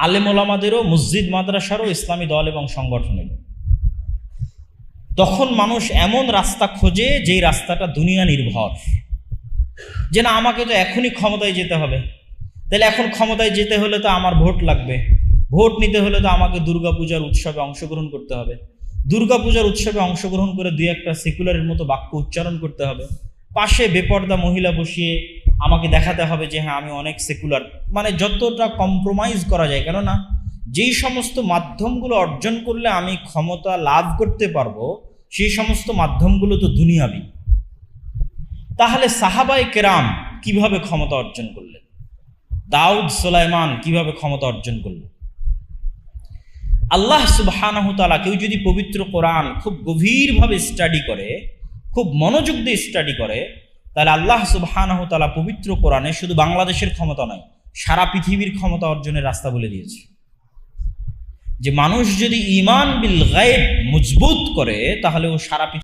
আলেম ওলামাদেরও মসজিদ, মাদ্রাসারও ইসলামী দল এবং সংগঠনের। তখন মানুষ এমন রাস্তা খোঁজে যেই রাস্তাটা দুনিয়া নির্ভর। যে না, আমাকে তো এখনই ক্ষমতায় যেতে হবে। তাহলে এখন ক্ষমতায় যেতে হলে তো আমার ভোট লাগবে। ভোট নিতে হলে তো আমাকে দুর্গাপূজার উৎসবে অংশগ্রহণ করতে হবে। দুর্গাপূজার উৎসবে অংশগ্রহণ করে দুই একটা সেকুলারের মতো বাক্য উচ্চারণ করতে হবে। পাশে বেপর্দা মহিলা বসিয়ে আমাকে দেখাতে হবে যে হ্যাঁ আমি অনেক সেকুলার মানে যতটা কম্প্রোমাইজ করা যায়, কেননা যেই সমস্ত মাধ্যমগুলো অর্জন করলে আমি ক্ষমতা লাভ করতে পারব, সেই সমস্ত মাধ্যমগুলো তো দুনিয়াবি। তাহলে সাহাবাই কেরাম কীভাবে ক্ষমতা অর্জন করলেন? দাউদ সোলাইমান কীভাবে ক্ষমতা অর্জন করলেন? আল্লাহ সুবাহানহতালা কেউ যদি পবিত্র কোরআন খুব গভীরভাবে স্টাডি করে, খুব মনোযোগ দিয়ে স্টাডি করে তাহলে আল্লাহ সুবাহানহতালা পবিত্র কোরআনে শুধু বাংলাদেশের ক্ষমতা নয়, সারা পৃথিবীর ক্ষমতা অর্জনের রাস্তা বলে দিয়েছে। যে মানুষ যদি ইমান বিল গায়েব মজবুত করে, তাহলে ও সারা